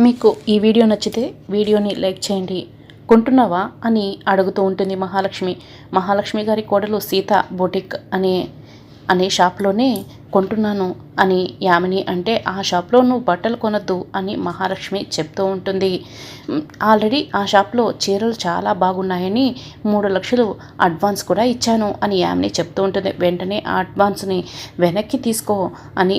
మీకు ఈ వీడియో నచ్చితే వీడియోని లైక్ చేయండి. కొంటున్నావా అని అడుగుతూ ఉంటుంది మహాలక్ష్మి. మహాలక్ష్మి గారి కోడలు సీత బొటిక్ అనే అనే షాప్లోనే కొంటున్నాను. అని యామిని అంటే ఆ షాప్లో నువ్వు బట్టలు కొనద్దు అని మహాలక్ష్మి చెప్తూ ఉంటుంది. ఆల్రెడీ ఆ షాప్లో చీరలు చాలా బాగున్నాయని మూడు లక్షలు అడ్వాన్స్ కూడా ఇచ్చాను అని యామిని చెప్తూ ఉంటుంది. వెంటనే ఆ అడ్వాన్స్ని వెనక్కి తీసుకో అని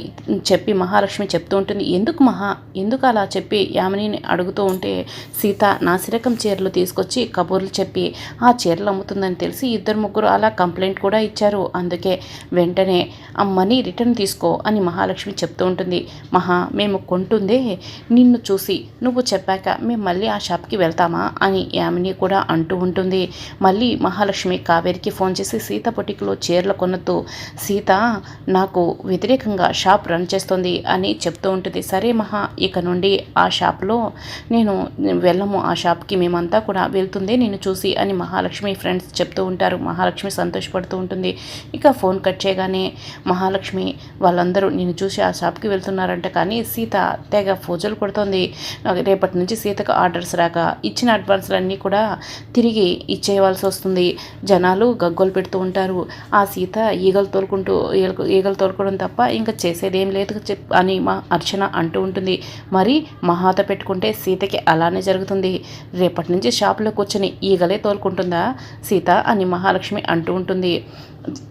చెప్పి మహాలక్ష్మి చెప్తూ ఉంటుంది. ఎందుకు మహా? ఎందుకు అలా? చెప్పి యామినిని అడుగుతూ ఉంటే సీత నాసిరకం చీరలు తీసుకొచ్చి కబూర్లు చెప్పి ఆ చీరలు అమ్ముతుందని తెలిసి ఇద్దరు ముగ్గురు అలా కంప్లైంట్ కూడా ఇచ్చారు. అందుకే వెంటనే ఆ మనీ రిటర్న్ తీసుకో అని మహాలక్ష్మి చెప్తూ ఉంటుంది మహా మేము కొంటుందే నిన్ను చూసి. నువ్వు చెప్పాక మేము మళ్ళీ ఆ షాప్కి వెళ్తామా? అని యామిని కూడా అంటూ ఉంటుంది. మళ్ళీ మహాలక్ష్మి కావేరికి ఫోన్ చేసి సీత పొటికలో చీరలు కొనొద్దు సీత నాకు వ్యతిరేకంగా షాప్ రన్ చేస్తుంది అని చెప్తూ ఉంటుంది. సరే మహా ఇక నుండి ఆ షాప్లో నేను వెళ్ళము ఆ షాప్కి మేమంతా కూడా వెళ్తుందే నేను చూసి అని మహాలక్ష్మి ఫ్రెండ్స్ చెప్తూ ఉంటారు. మహాలక్ష్మి సంతోషపడుతూ ఉంటుంది. ఇక ఫోన్ కట్ చేయగానే మహాలక్ష్మి వాళ్ళందరూ నేను చూసి ఆ షాప్కి వెళ్తున్నారంట కానీ సీత తెగ పూజలు కొడుతుంది. రేపటి నుంచి సీతకు ఆర్డర్స్ రాక ఇచ్చిన అడ్వాన్స్లన్నీ కూడా తిరిగి ఇచ్చేయవలసి వస్తుంది. జనాలు గగ్గోలు పెడుతూ ఉంటారు. ఆ సీత ఈగలు తోలుకుంటూ ఈగలు ఈగలు తోలుకోవడం తప్ప ఇంకా చేసేదేం లేదు చెప్ అని మా అర్చన అంటూ ఉంటుంది. మరి మహాత పెట్టుకుంటే సీతకి అలానే జరుగుతుంది. రేపటి నుంచి షాప్లో కూర్చొని ఈగలే తోలుకుంటుందా? సీత అని మహాలక్ష్మి అంటూ ఉంటుంది.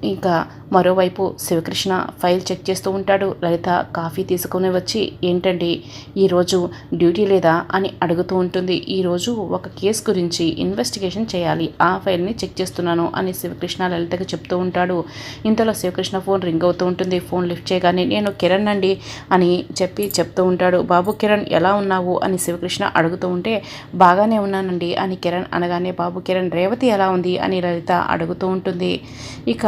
ఇంకా మరోవైపు శివకృష్ణ ఫైల్ చెక్ చేస్తూ ఉంటాడు. లలిత కాఫీ తీసుకుని వచ్చి ఏంటండి ఈరోజు డ్యూటీ లేదా? అని అడుగుతూ ఉంటుంది. ఈరోజు ఒక కేసు గురించి ఇన్వెస్టిగేషన్ చేయాలి. ఆ ఫైల్ని చెక్ చేస్తున్నాను అని శివకృష్ణ లలితకి చెప్తూ ఉంటాడు. ఇంతలో శివకృష్ణ ఫోన్ రింగ్ అవుతూ ఉంటుంది. ఫోన్ లిఫ్ట్ చేయగానే నేను కిరణ్ అండి అని చెప్పి చెప్తూ ఉంటాడు. బాబు కిరణ్ ఎలా ఉన్నావు? అని శివకృష్ణ అడుగుతూ ఉంటే బాగానే ఉన్నానండి అని కిరణ్ అనగానే బాబు కిరణ్ రేవతి ఎలా ఉంది? అని లలిత అడుగుతూ ఉంటుంది. ఇక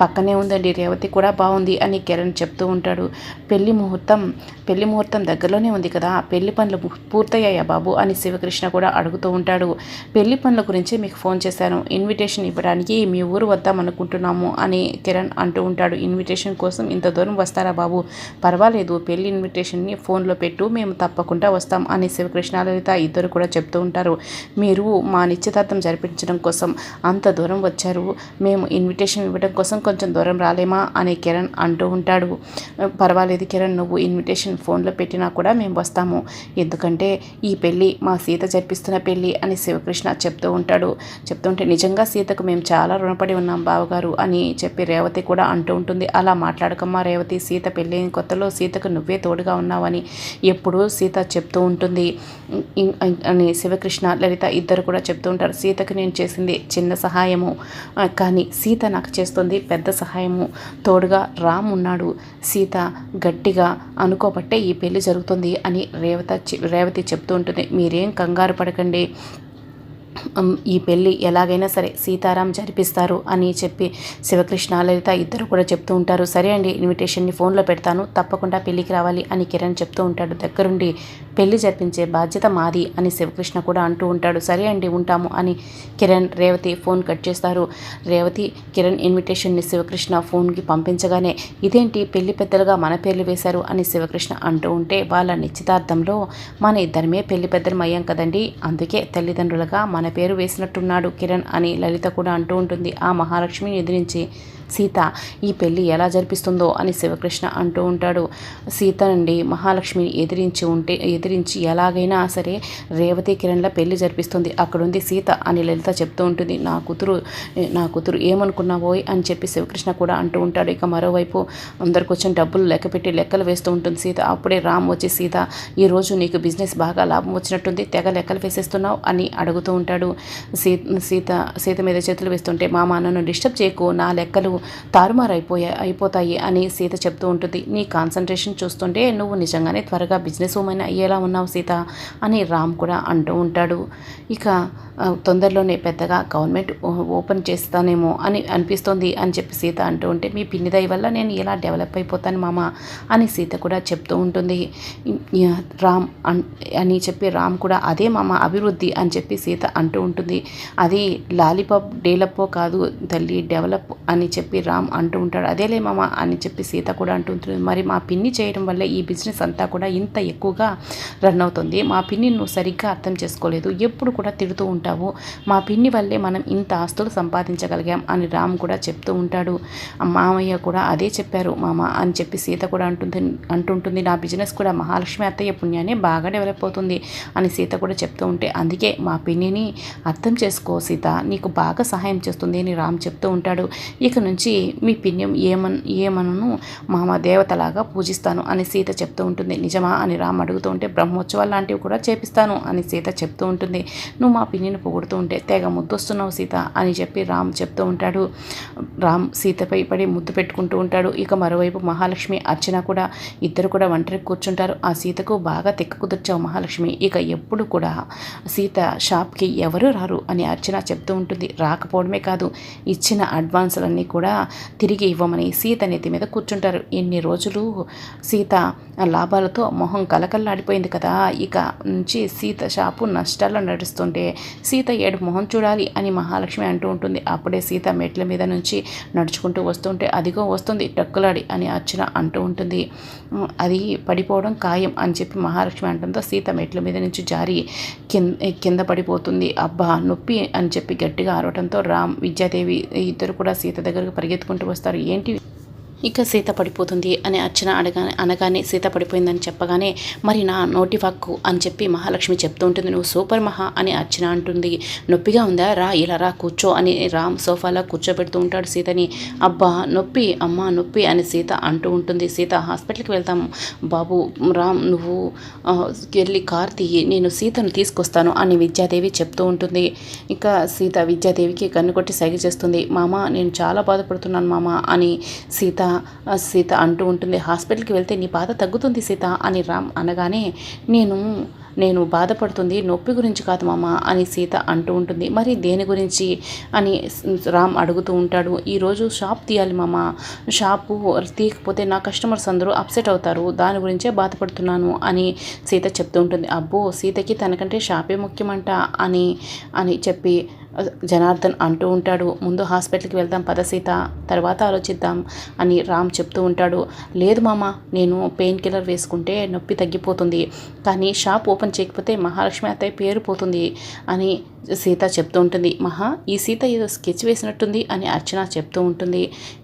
పక్కనే ఉందండి రేవతి కూడా బాగుంది అని కిరణ్ చెప్తూ ఉంటాడు. పెళ్ళి ముహూర్తం పెళ్ళి ముహూర్తం దగ్గరలోనే ఉంది కదా పెళ్ళి పనులు పూర్తయ్యాయా బాబు? అని శివకృష్ణ కూడా అడుగుతూ ఉంటాడు. పెళ్ళి పనుల గురించి మీకు ఫోన్ చేశాను ఇన్విటేషన్ ఇవ్వడానికి మీ ఊరు వద్దాం అనుకుంటున్నాము అని కిరణ్ అంటూ ఉంటాడు. ఇన్విటేషన్ కోసం ఇంత దూరం వస్తారా బాబు? పర్వాలేదు పెళ్ళి ఇన్విటేషన్ని ఫోన్లో పెట్టు మేము తప్పకుండా వస్తాం అని శివకృష్ణ లలిత ఇద్దరు కూడా చెప్తూ ఉంటారు. మీరు మా నిశ్చితార్థం జరిపించడం కోసం అంత దూరం వచ్చారు మేము ఇన్విటేషన్ ఇవ్వడం కోసం కొంచెం దూరం రాలేమా అని కిరణ్ అంటూ ఉంటాడు. పర్వాలేదు కిరణ్ నువ్వు ఇన్విటేషన్ ఫోన్లో పెట్టినా కూడా మేము వస్తాము. ఎందుకంటే ఈ పెళ్ళి మా సీత జరిపిస్తున్న పెళ్ళి అని శివకృష్ణ చెప్తూ ఉంటాడు. చెప్తుంటే నిజంగా సీతకు మేము చాలా రుణపడి ఉన్నాం బావగారు అని చెప్పి రేవతి కూడా అంటూ ఉంటుంది. అలా మాట్లాడకమ్మా రేవతి సీత పెళ్ళైన కొత్తలో సీతకు నువ్వే తోడుగా ఉన్నావని ఎప్పుడూ సీత చెప్తూ ఉంటుంది. అని శివకృష్ణ లలిత ఇద్దరు కూడా చెప్తూ ఉంటారు. సీతకు నేను చేసింది చిన్న సహాయము. కానీ సీత నాకు చేస్తుంది. పెద్ద సహాయము తోడుగా రామ్ ఉన్నాడు. సీత గట్టిగా అనుకోబట్టే ఈ పెళ్ళి జరుగుతుంది అని రేవత రేవతి చెప్తూ ఉంటుంది. మీరేం కంగారు పడకండి. ఈ పెళ్ళి ఎలాగైనా సరే సీతారాం జరిపిస్తారు అని చెప్పి శివకృష్ణ లలిత ఇద్దరు కూడా చెప్తూ ఉంటారు. సరే అండి ఇన్విటేషన్ని ఫోన్లో పెడతాను. తప్పకుండా పెళ్ళికి రావాలి అని కిరణ్ చెప్తూ ఉంటాడు. దగ్గరుండి పెళ్ళి జరిపించే బాధ్యత మాది అని శివకృష్ణ కూడా అంటూ ఉంటాడు. సరే అండి ఉంటాము అని కిరణ్ రేవతి ఫోన్ కట్ చేస్తారు. రేవతి కిరణ్ ఇన్విటేషన్ని శివకృష్ణ ఫోన్కి పంపించగానే ఇదేంటి పెళ్ళి పెద్దలుగా మన పేర్లు వేశారు అని శివకృష్ణ అంటూ ఉంటే వాళ్ళ నిశ్చితార్థంలో మన ఇద్దరమే పెళ్ళి పెద్దలం అయ్యాం కదండి. అందుకే తల్లిదండ్రులుగా మన తన పేరు వేసినట్టున్నాడు కిరణ్ అని లలిత కూడా అంటూ ఉంటుంది. ఆ మహాలక్ష్మిని ఎదిరించి సీత ఈ పెళ్ళి ఎలా జరిపిస్తుందో అని శివకృష్ణ అంటూ ఉంటాడు. సీత నుండి మహాలక్ష్మిని ఎదిరించి ఉంటే ఎదిరించి ఎలాగైనా సరే రేవతి కిరణ్ల పెళ్ళి జరిపిస్తుంది. అక్కడుంది సీత అని లలిత చెప్తూ ఉంటుంది. నా కూతురు నా కూతురు ఏమనుకున్నావో అని చెప్పి శివకృష్ణ కూడా అంటూ ఉంటాడు. ఇక మరోవైపు అందరికి వచ్చిన డబ్బులు లెక్క పెట్టి లెక్కలు వేస్తూ ఉంటుంది సీత. అప్పుడే రామ్ వచ్చి సీత ఈరోజు నీకు బిజినెస్ బాగా లాభం వచ్చినట్టుంది. తెగ లెక్కలు వేసేస్తున్నావు అని అడుగుతూ ఉంటాడు. సీత సీత సీత మీద చేతులు వేస్తుంటే మామ నన్ను డిస్టర్బ్ చేయకు. నా లెక్కలు తారుమారు అయిపోయా అయిపోతాయి అని సీత చెప్తూ ఉంటుంది. నీ కాన్సన్ట్రేషన్ చూస్తుంటే నువ్వు నిజంగానే త్వరగా బిజినెస్ ఉమెన్ అయ్యేలా ఉన్నావు సీత అని రామ్ కూడా అంటూ ఉంటాడు. ఇక తొందరలోనే పెద్దగా గవర్నమెంట్ ఓపెన్ చేస్తానేమో అని అనిపిస్తోంది అని చెప్పి సీత అంటూ ఉంటే మీ పిన్నిదయ వల్ల నేను ఎలా డెవలప్ అయిపోతాను మామ అని సీత కూడా చెప్తూ ఉంటుంది. రామ్ అని చెప్పి రామ్ కూడా అదే మామ అభివృద్ధి అని చెప్పి సీత అంటూ అంటూ ఉంటుంది. అది లాలీపాప్ డేలప్పో కాదు తల్లి డెవలప్ అని చెప్పి రామ్ అంటూ ఉంటాడు. అదేలే మామ అని చెప్పి సీత కూడా అంటూ ఉంటుంది. మరి మా పిన్ని చేయడం వల్ల ఈ బిజినెస్ అంతా కూడా ఇంత ఎక్కువగా రన్ అవుతుంది. మా పిన్ని నువ్వు సరిగ్గా అర్థం చేసుకోలేదు. ఎప్పుడు కూడా తిడుతూ ఉంటావు. మా పిన్ని వల్లే మనం ఇంత ఆస్తులు సంపాదించగలిగాం అని రామ్ కూడా చెప్తూ ఉంటాడు. మామయ్య కూడా అదే చెప్పారు. మామ అని చెప్పి సీత కూడా అంటుంది అంటుంటుంది. నా బిజినెస్ కూడా మహాలక్ష్మి అత్తయ్య పుణ్యాన్ని బాగా డెవలప్ అవుతుంది అని సీత కూడా చెప్తూ ఉంటే అందుకే మా పిన్నిని అర్థం చేసుకో సీత. నీకు బాగా సహాయం చేస్తుంది అని రామ్ చెప్తూ ఉంటాడు. ఇక నుంచి మీ పిన్యం ఏమన్ ఏమనను? మామ దేవతలాగా పూజిస్తాను అని సీత చెప్తూ ఉంటుంది. నిజమా అని రామ్ అడుగుతూ ఉంటే బ్రహ్మోత్సవాలు లాంటివి కూడా చేపిస్తాను అని సీత చెప్తూ ఉంటుంది. నువ్వు మా పిన్నిని పొగుడుతూ ఉంటే తెగ ముద్దొస్తున్నావు సీత అని చెప్పి రామ్ చెప్తూ ఉంటాడు. రామ్ సీతపై పడి ముద్దు పెట్టుకుంటూ ఉంటాడు. ఇక మరోవైపు మహాలక్ష్మి అర్చన కూడా ఇద్దరు కూడా ఒంటరి కూర్చుంటారు. ఆ సీతకు బాగా తెక్క కుదిర్చావు మహాలక్ష్మి. ఇక ఎప్పుడు కూడా సీత షాప్కి ఎవరు రారు అని అర్చన చెప్తూ ఉంటుంది. రాకపోవడమే కాదు ఇచ్చిన అడ్వాన్సులన్నీ కూడా తిరిగి ఇవ్వమని సీత నెత్తి మీద కూర్చుంటారు. ఎన్ని రోజులు సీత లాభాలతో మొహం కలకల్లాడిపోయింది కదా ఇక నుంచి సీత షాపు నష్టాల్లో నడుస్తుంటే సీత ఏడు మొహం చూడాలి అని మహాలక్ష్మి అంటూ ఉంటుంది. అప్పుడే సీత మెట్ల మీద నుంచి నడుచుకుంటూ వస్తుంటే అదిగో వస్తుంది టక్కులాడి అని అర్చన అంటూ ఉంటుంది. అది పడిపోవడం ఖాయం అని చెప్పి మహాలక్ష్మి అంటంతో సీత మెట్ల మీద నుంచి జారి కింద కింద పడిపోతుంది. అబ్బా నొప్పి అని చెప్పి గట్టిగా అరవడంతో రామ్ విద్యాదేవి ఇద్దరు కూడా సీత దగ్గరకు పరిగెత్తుకుంటూ వస్తారు. ఏంటి ఇక సీత పడిపోతుంది అని అర్చన అడగానే అనగానే సీత పడిపోయిందని చెప్పగానే మరి నా నోటి వాక్కు అని చెప్పి మహాలక్ష్మి చెప్తూ ఉంటుంది. నువ్వు సూపర్ మహా అని అర్చన అంటుంది. నొప్పిగా ఉందా? రా ఇలా రా కూర్చో అని రామ్ సోఫాలో కూర్చోబెడుతూ ఉంటాడు సీతని. అబ్బా నొప్పి అమ్మ నొప్పి అని సీత అంటూ ఉంటుంది. సీత హాస్పిటల్కి వెళ్తాం బాబు. రామ్ నువ్వు వెళ్ళి కార్ తీయి. నేను సీతను తీసుకొస్తాను అని విద్యాదేవి చెప్తూ ఉంటుంది. ఇక సీత విద్యాదేవికి కన్ను కొట్టి సైగ చేస్తుంది. మామ నేను చాలా బాధపడుతున్నాను మామ అని సీత సీత అంటూ ఉంటుంది హాస్పిటల్కి వెళ్తే నీ బాధ తగ్గుతుంది సీత అని రామ్ అనగానే నేను నేను బాధపడుతుంది నొప్పి గురించి కాదు మామ అని సీత అంటూ ఉంటుంది. మరి దేని గురించి అని రామ్ అడుగుతూ ఉంటాడు. ఈరోజు షాప్ తీయాలి మామ. షాపు తీయకపోతే నా కస్టమర్స్ అందరూ అప్సెట్ అవుతారు. దాని గురించే బాధపడుతున్నాను అని సీత చెప్తూ ఉంటుంది. అబ్బో సీతకి తనకంటే షాపే ముఖ్యమంట అని అని చెప్పి జనార్దన్ అంటూ ఉంటాడు ముందు హాస్పిటల్కి వెళ్దాం పద సీత తర్వాత ఆలోచిద్దాం అని రామ్ చెప్తూ ఉంటాడు. లేదు మామ నేను పెయిన్ కిల్లర్ వేసుకుంటే నొప్పి తగ్గిపోతుంది కానీ షాప్ ఓపెన్ చేయకపోతే మహాలక్ష్మి అత్తయ్య పేరు పోతుంది అని సీత చెప్తూ ఉంటుంది. మహా ఈ సీత ఏదో స్కెచ్ వేసినట్టుంది అని అర్చన చెప్తూ ఉంటుంది.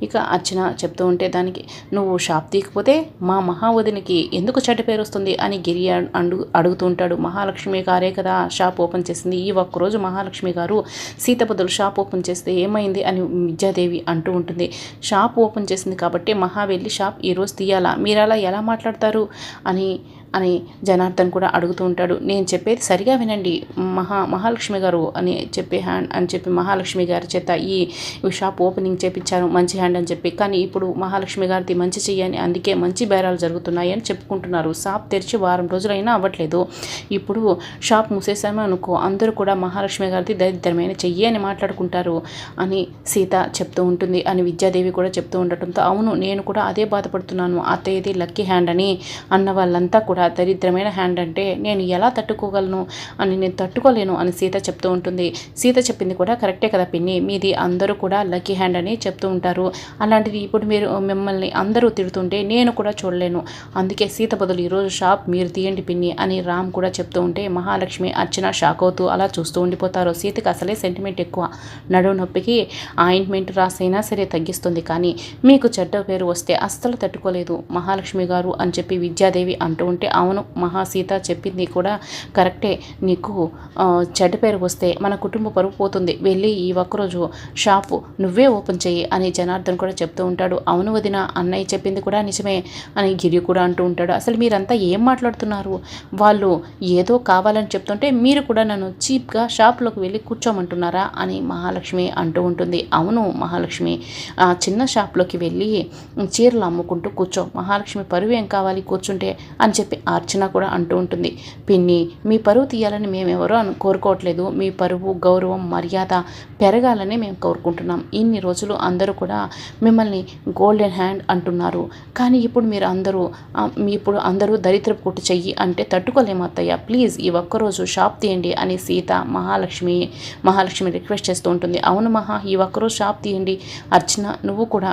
ఇక అర్చన చెప్తూ ఉంటే దానికి నువ్వు షాప్ తీయకపోతే మా మహావదినికి ఎందుకు చెడ్డ పేరు వస్తుంది అని గిరి అడుగు అడుగుతూ ఉంటాడు. మహాలక్ష్మి గారే కదా షాప్ ఓపెన్ చేసింది. ఈ ఒక్కరోజు మహాలక్ష్మి గారు సీత బదులు షాప్ ఓపెన్ చేస్తే ఏమైంది అని విద్యాదేవి అంటూ ఉంటుంది. షాప్ ఓపెన్ చేసింది కాబట్టి మహా వెళ్ళి షాప్ ఈరోజు తీయాలా? మీరు అలా ఎలా మాట్లాడతారు? అని అని జనార్దన్ కూడా అడుగుతూ ఉంటాడు. నేను చెప్పేది సరిగా వినండి. మహా మహాలక్ష్మి గారు అని చెప్పి హ్యాండ్ అని చెప్పి మహాలక్ష్మి గారి చేత ఈ షాప్ ఓపెనింగ్ చేపించారు. మంచి హ్యాండ్ అని చెప్పి. కానీ ఇప్పుడు మహాలక్ష్మి గారిది మంచి చెయ్యని అందుకే మంచి బేరాలు జరుగుతున్నాయి అని చెప్పుకుంటున్నారు. షాప్ తెరిచి వారం రోజులైనా అవ్వట్లేదు. ఇప్పుడు షాప్ మూసేసామో అనుకో అందరూ కూడా మహాలక్ష్మి గారిది దరిద్రమైన చెయ్యి అని మాట్లాడుకుంటారు అని సీత చెప్తూ ఉంటుంది. అని విద్యాదేవి కూడా చెప్తూ ఉండటంతో అవును నేను కూడా అదే బాధపడుతున్నాను. అత్తయ్యది లక్కీ హ్యాండ్ అని అన్న వాళ్ళంతా కూడా దరిద్రమైన హ్యాండ్ అంటే నేను ఎలా తట్టుకోగలను అని నేను తట్టుకోలేను అని సీత చెప్తూ ఉంటుంది. సీత చెప్పింది కూడా కరెక్టే కదా పిన్ని. మీది అందరూ కూడా లక్కీ హ్యాండ్ అని చెప్తూ ఉంటారు. అలాంటిది ఇప్పుడు మీరు మిమ్మల్ని అందరూ తిడుతుంటే నేను కూడా చూడలేను. అందుకే సీత బదులు ఈరోజు షాప్ మీరు తీయండి పిన్ని అని రామ్ కూడా చెప్తూ ఉంటే మహాలక్ష్మి అర్చన షాక్ అవుతూ అలా చూస్తూ ఉండిపోతారు. సీతకి అసలే సెంటిమెంట్ ఎక్కువ. నడువు నొప్పికి ఆయింట్మెంట్ రాసైనా సరే తగ్గిస్తుంది కానీ మీకు చెడ్డ పేరు వస్తే అస్సలు తట్టుకోలేదు మహాలక్ష్మి గారు అని చెప్పి విద్యాదేవి అంటూ ఉంటే అవును మహాసీత చెప్పింది కూడా కరెక్టే. నీకు చెడ్డ పేరు వస్తే మన కుటుంబ పరువు పోతుంది. వెళ్ళి ఈ ఒక్కరోజు షాపు నువ్వే ఓపెన్ చెయ్యి అని జనార్దన్ కూడా చెప్తూ ఉంటాడు. అవును వదిన అన్నయ్య చెప్పింది కూడా నిజమే అని గిరి కూడా అంటూ ఉంటాడు. అసలు మీరంతా ఏం మాట్లాడుతున్నారు? వాళ్ళు ఏదో కావాలని చెప్తుంటే మీరు కూడా నన్ను చీప్గా షాప్లోకి వెళ్ళి కూర్చోమంటున్నారా అని మహాలక్ష్మి అంటూ ఉంటుంది. అవును మహాలక్ష్మి ఆ చిన్న షాప్లోకి వెళ్ళి చీరలు అమ్ముకుంటూ కూర్చో. మహాలక్ష్మి పరువు ఏం కావాలి? కూర్చుంటే అని చెప్పి అర్చన కూడా అంటూ ఉంటుంది. పిన్ని మీ పరువు తీయాలని మేమెవరో అను కోరుకోవట్లేదు. మీ పరువు గౌరవం మర్యాద పెరగాలని మేము కోరుకుంటున్నాం. ఇన్ని రోజులు అందరూ కూడా మిమ్మల్ని గోల్డెన్ హ్యాండ్ అంటున్నారు. కానీ ఇప్పుడు మీరు అందరూ మీ ఇప్పుడు అందరూ దరిద్రపు కుట్టు చెయ్యి అంటే తట్టుకోలేము అత్తయ్య. ప్లీజ్ ఈ ఒక్కరోజు షాప్ తీయండి అని సీత మహాలక్ష్మి మహాలక్ష్మి రిక్వెస్ట్ చేస్తూ ఉంటుంది. అవును మహా ఈ ఒక్కరోజు షాప్ తీయండి. అర్చన నువ్వు కూడా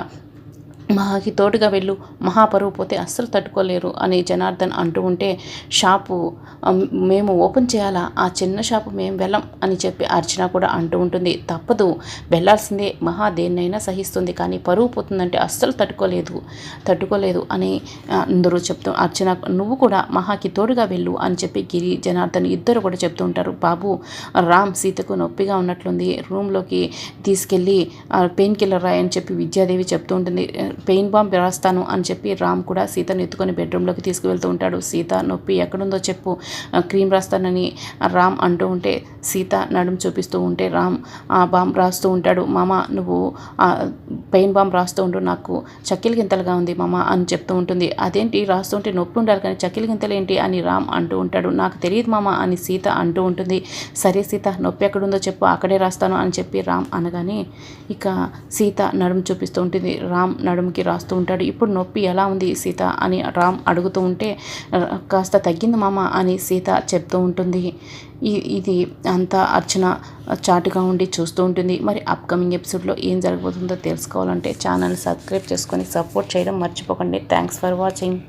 మహాకి తోడుగా వెళ్ళు. మహాపరువు పోతే అస్సలు తట్టుకోలేరు అని జనార్దన్ అంటూ ఉంటే షాపు మేము ఓపెన్ చేయాలా? ఆ చిన్న షాపు మేము వెళ్ళం అని చెప్పి అర్చన కూడా అంటూ ఉంటుంది. తప్పదు. వెళ్ళాల్సిందే. మహా దేన్నైనా సహిస్తుంది. కానీ పరువు పోతుందంటే అస్సలు తట్టుకోలేదు. తట్టుకోలేదు అని అందరూ చెప్తూ అర్చన నువ్వు కూడా మహాకి తోడుగా వెళ్ళు అని చెప్పి గిరి జనార్దన్ ఇద్దరు కూడా చెప్తూ ఉంటారు. బాబు రామ్ సీతకు నొప్పిగా ఉన్నట్లుంది. రూమ్లోకి తీసుకెళ్ళి పెయిన్ కిల్లర్ రాయ్ అని చెప్పి విద్యాదేవి చెప్తూ ఉంటుంది. పెయిన్ బాంబ్ రాస్తాను అని చెప్పి రామ్ కూడా సీతను ఎత్తుకొని బెడ్రూమ్లోకి తీసుకువెళ్తూ ఉంటాడు. సీత నొప్పి ఎక్కడుందో చెప్పు. క్రీమ్ రాస్తానని రామ్ అంటూ ఉంటే సీత నడుము చూపిస్తూ ఉంటే రామ్ ఆ బాంబ్ రాస్తూ ఉంటాడు. మామ నువ్వు పెయిన్ బాంబ్ రాస్తూ ఉండు నాకు. చక్కెల గింతలుగా ఉంది మామ అని చెప్తూ ఉంటుంది. అదేంటి రాస్తుంటే నొప్పి ఉండాలి కానీ చక్కెల గింతలు ఏంటి అని రామ్ అంటూ ఉంటాడు. నాకు తెలియదు మామ అని సీత అంటూ ఉంటుంది. సరే సీత నొప్పి ఎక్కడుందో చెప్పు. అక్కడే రాస్తాను అని చెప్పి రామ్ అనగానే ఇక సీత నడుము చూపిస్తూ ఉంటుంది. రామ్ నడుముకి రాస్తూ ఉంటాడు. ఇప్పుడు నొప్పి ఎలా ఉంది సీత అని రామ్ అడుగుతూ ఉంటే కాస్త తగ్గింది మామ అని సీత చెప్తూ ఉంటుంది. ఇది అంతా అర్చన చాటుగా ఉండి చూస్తూ ఉంటుంది. మరి అప్కమింగ్ ఎపిసోడ్లో ఏం జరగబోతుందో తెలుసుకోవాలంటే ఛానల్ సబ్స్క్రైబ్ చేసుకొని సపోర్ట్ చేయడం మర్చిపోకండి. Thanks for watching